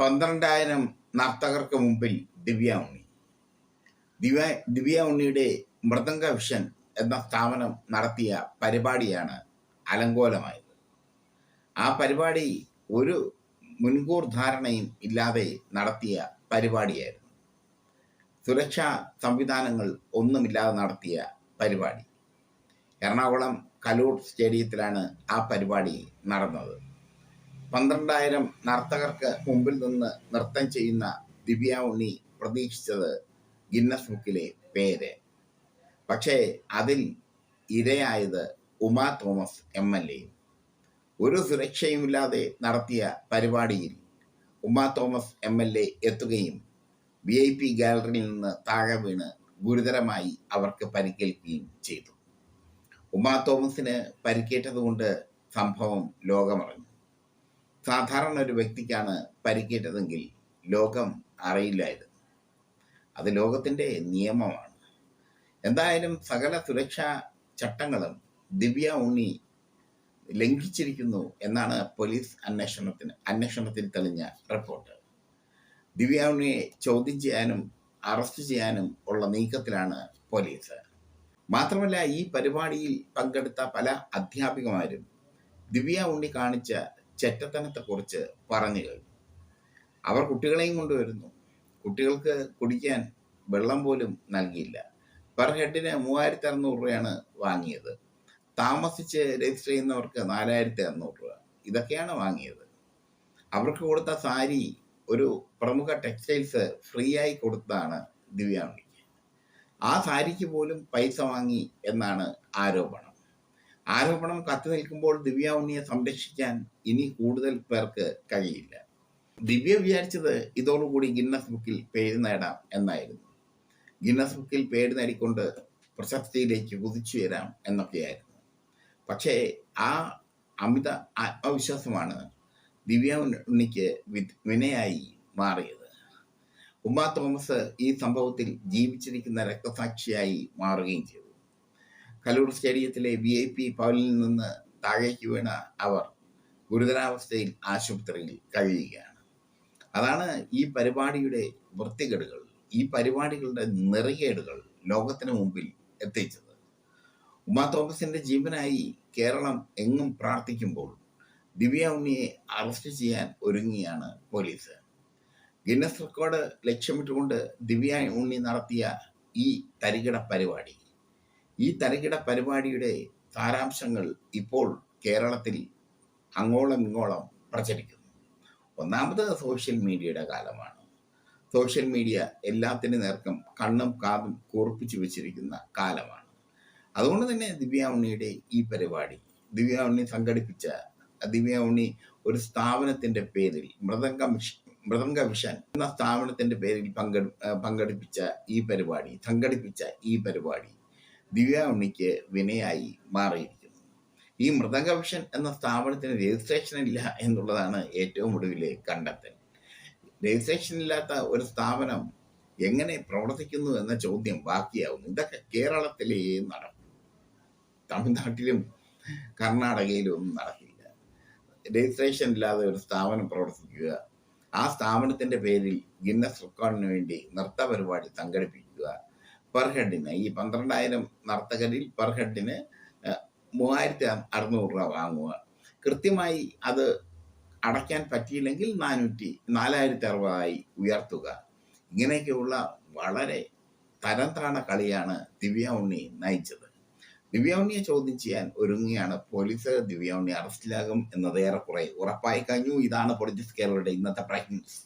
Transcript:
പന്ത്രണ്ടായിരം നർത്തകർക്ക് മുമ്പിൽ ദിവ്യ ഉണ്ണി. ദിവ്യ ദിവ്യ ഉണ്ണിയുടെ മൃദംഗ വിഷൻ എന്ന സ്ഥാപനം നടത്തിയ പരിപാടിയാണ് അലങ്കോലമായത്. ആ പരിപാടി ഒരു മുൻകൂർ ധാരണയും ഇല്ലാതെ നടത്തിയ പരിപാടിയായിരുന്നു. സുരക്ഷാ സംവിധാനങ്ങൾ ഒന്നുമില്ലാതെ നടത്തിയ പരിപാടി. എറണാകുളം കലൂർ സ്റ്റേഡിയത്തിലാണ് ആ പരിപാടി നടന്നത്. പന്ത്രണ്ടായിരം നർത്തകർക്ക് മുമ്പിൽ നിന്ന് നൃത്തം ചെയ്യുന്ന ദിവ്യ ഉണ്ണി പ്രതീക്ഷിച്ചത് ഗിന്നസ് ബുക്കിലെ പേര്. പക്ഷേ അതിൽ ഇരയായത് ഉമാ തോമസ് എം എൽ എയും ഒരു സുരക്ഷയുമില്ലാതെ നടത്തിയ പരിപാടിയിൽ Uma Thomas M L A എത്തുകയും വി ഐ പി ഗാലറിയിൽ നിന്ന് താഴെ വീണ് ഗുരുതരമായി അവർക്ക് പരിക്കേൽക്കുകയും ചെയ്തു. ഉമാ തോമസിന് പരിക്കേറ്റതുകൊണ്ട് സംഭവം ലോകമറിഞ്ഞു. സാധാരണ ഒരു വ്യക്തിക്കാണ് പരിക്കേറ്റതെങ്കിൽ ലോകം അറിയില്ലായിരുന്നു അത് ലോകത്തിന്റെ നിയമമാണ്. എന്തായാലും സകല സുരക്ഷാ ചട്ടങ്ങളും ദിവ്യ ഉണ്ണി ലംഘിച്ചിരിക്കുന്നു എന്നാണ് പോലീസ് അന്വേഷണത്തിന് അന്വേഷണത്തിൽ തെളിഞ്ഞ റിപ്പോർട്ട്. ദിവ്യ ഉണ്ണിയെ ചോദ്യം ചെയ്യാനും അറസ്റ്റ് ചെയ്യാനും ഉള്ള നീക്കത്തിലാണ് പോലീസ്. മാത്രമല്ല ഈ പരിപാടിയിൽ പങ്കെടുത്ത പല അധ്യാപികമാരും ദിവ്യ ഉണ്ണി കാണിച്ച ചെറ്റത്തനത്തെക്കുറിച്ച് പറഞ്ഞു കഴിഞ്ഞു. അവർ കുട്ടികളെയും കൊണ്ടുവരുന്നു. കുട്ടികൾക്ക് കുടിക്കാൻ വെള്ളം പോലും നൽകിയില്ല. പെർ ഹെഡിന് മൂവായിരത്തി അറുന്നൂറ് രൂപയാണ് വാങ്ങിയത്. താമസിച്ച് രജിസ്റ്റർ ചെയ്യുന്നവർക്ക് നാലായിരത്തി അറുന്നൂറ് രൂപ. ഇതൊക്കെയാണ് വാങ്ങിയത്. അവർക്ക് കൊടുത്ത സാരി ഒരു പ്രമുഖ ടെക്സ്റ്റൈൽസ് ഫ്രീ ആയി കൊടുത്തതാണ് ദിവ്യാംഗിക്ക്. ആ സാരിക്ക് പോലും പൈസ വാങ്ങി എന്നാണ് ആരോപണം. ആരോപണം കത്തി നിൽക്കുമ്പോൾ ദിവ്യ ഉണ്ണിയെ സംരക്ഷിക്കാൻ ഇനി കൂടുതൽ പേർക്ക് കഴിയില്ല. ദിവ്യ വിചാരിച്ചത് ഇതോടുകൂടി ഗിന്നസ് ബുക്കിൽ പേര് നേടാം എന്നായിരുന്നു. ഗിന്നസ് ബുക്കിൽ പേര് നേടിക്കൊണ്ട് പ്രശസ്തിയിലേക്ക് കുതിച്ചു വരാം എന്നൊക്കെയായിരുന്നു. പക്ഷേ ആ അമിത ആത്മവിശ്വാസമാണ് ദിവ്യ ഉണ്ണിക്ക് വിനയായി മാറിയത്. ഉമ്മ തോമസ് ഈ സംഭവത്തിൽ ജീവിച്ചിരിക്കുന്ന രക്തസാക്ഷിയായി മാറുകയും ചെയ്തു. കലൂർ സ്റ്റേഡിയത്തിലെ വി ഐ പി പവലിൽ നിന്ന് താഴേക്ക് വീണ അവർ ഗുരുതരാവസ്ഥയിൽ ആശുപത്രിയിൽ കഴിയുകയാണ്. അതാണ് ഈ പരിപാടിയുടെ വൃത്തികേടുകൾ ഈ പരിപാടികളുടെ നെറികേടുകൾ ലോകത്തിന് മുമ്പിൽ എത്തിച്ചത്. ഉമാ തോമസിന്റെ ജീവനായി കേരളം എങ്ങും പ്രാർത്ഥിക്കുമ്പോൾ ദിവ്യ ഉണ്ണിയെ അറസ്റ്റ് ചെയ്യാൻ ഒരുങ്ങിയാണ് പോലീസ്. ഗിന്നസ് റെക്കോർഡ് ലക്ഷ്യമിട്ടുകൊണ്ട് ദിവ്യ ഉണ്ണി നടത്തിയ ഈ തരികിട പരിപാടി ഈ തലകിട പരിപാടിയുടെ സാരാംശങ്ങൾ ഇപ്പോൾ കേരളത്തിൽ അങ്ങോളം ഇങ്ങോളം പ്രചരിക്കുന്നു. ഒന്നാമത് സോഷ്യൽ മീഡിയയുടെ കാലമാണ്. സോഷ്യൽ മീഡിയ എല്ലാത്തിനും നേർക്കും കണ്ണും കാതും കൂർപ്പിച്ചു വെച്ചിരിക്കുന്ന കാലമാണ്. അതുകൊണ്ട് തന്നെ ദിവ്യ ഈ പരിപാടി ദിവ്യ സംഘടിപ്പിച്ച ദിവ്യ ഒരു സ്ഥാപനത്തിന്റെ പേരിൽ മൃദംഗ മൃദംഗ വിഷൻ എന്ന സ്ഥാപനത്തിന്റെ പേരിൽ പങ്കെടു പങ്കെടുപ്പിച്ച ഈ പരിപാടി സംഘടിപ്പിച്ച ഈ പരിപാടി ദിവ്യ വിനയായി മാറിയിരിക്കുന്നു. ഈ മൃതകവിഷൻ വിഷൻ എന്ന സ്ഥാപനത്തിന് രജിസ്ട്രേഷൻ ഇല്ല എന്നുള്ളതാണ് ഏറ്റവും ഒടുവിലെ കണ്ടെത്തൽ. രജിസ്ട്രേഷൻ ഇല്ലാത്ത ഒരു സ്ഥാപനം എങ്ങനെ പ്രവർത്തിക്കുന്നു എന്ന ചോദ്യം ബാക്കിയാവുന്നു. ഇതൊക്കെ കേരളത്തിലേ നടക്കും. തമിഴ്നാട്ടിലും കർണാടകയിലും ഒന്നും നടക്കില്ല. രജിസ്ട്രേഷൻ ഇല്ലാതെ ഒരു സ്ഥാപനം പ്രവർത്തിക്കുക ആ സ്ഥാപനത്തിന്റെ പേരിൽ ഗിന്നസ് റെക്കോർഡിന് വേണ്ടി നൃത്ത പരിപാടി സംഘടിപ്പിക്കുക പെർ ഹെഡിന് ഈ പന്ത്രണ്ടായിരം നർത്തകരിൽ പെർ ഹെഡിന് മൂവായിരത്തി അറുന്നൂറ് രൂപ വാങ്ങുക. കൃത്യമായി അത് അടയ്ക്കാൻ പറ്റിയില്ലെങ്കിൽ നാനൂറ്റി നാലായിരത്തി അറുപതായി ഉയർത്തുക. ഇങ്ങനെയൊക്കെയുള്ള വളരെ തരം താണ കളിയാണ് ദിവ്യ ഉണ്ണി നയിച്ചത്. ദിവ്യ ഉണ്ണിയെ ചോദ്യം ചെയ്യാൻ ഒരുങ്ങിയാണ് പോലീസ്. ദിവ്യ ഉണ്ണി അറസ്റ്റിലാകും എന്നത് ഏറെക്കുറെ ഉറപ്പായി കഴിഞ്ഞു. ഇതാണ് പൊളിറ്റിക്സ് കേരളയുടെ ഇന്നത്തെ പ്രൈം ന്യൂസ്